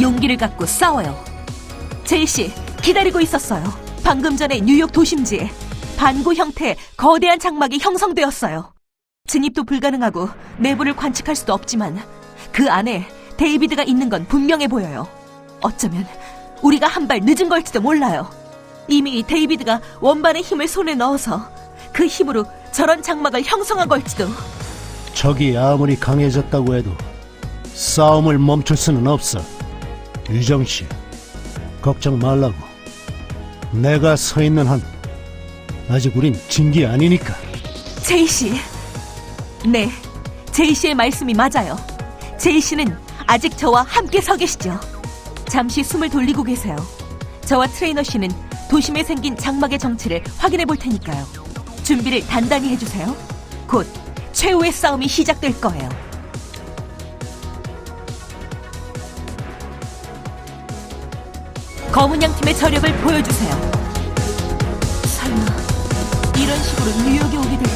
용기를 갖고 싸워요. 제이 씨, 기다리고 있었어요. 방금 전에 뉴욕 도심지에 반구 형태의 거대한 장막이 형성되었어요. 진입도 불가능하고 내부를 관측할 수도 없지만 그 안에 데이비드가 있는 건 분명해 보여요. 어쩌면 우리가 한 발 늦은 걸지도 몰라요. 이미 데이비드가 원반의 힘을 손에 넣어서 그 힘으로 저런 장막을 형성한 걸지도. 적이 아무리 강해졌다고 해도 싸움을 멈출 수는 없어. 유정 씨, 걱정 말라고. 내가 서 있는 한 아직 우린 진기 아니니까. 제이 씨. 네, 제이 씨의 말씀이 맞아요. 제이 씨는 아직 저와 함께 서 계시죠. 잠시 숨을 돌리고 계세요. 저와 트레이너 씨는 도심에 생긴 장막의 정체를 확인해 볼 테니까요. 준비를 단단히 해주세요. 곧 최후의 싸움이 시작될 거예요. 검은 양 팀의 저력을 보여주세요. 설마 이런 식으로 뉴욕에 오게 될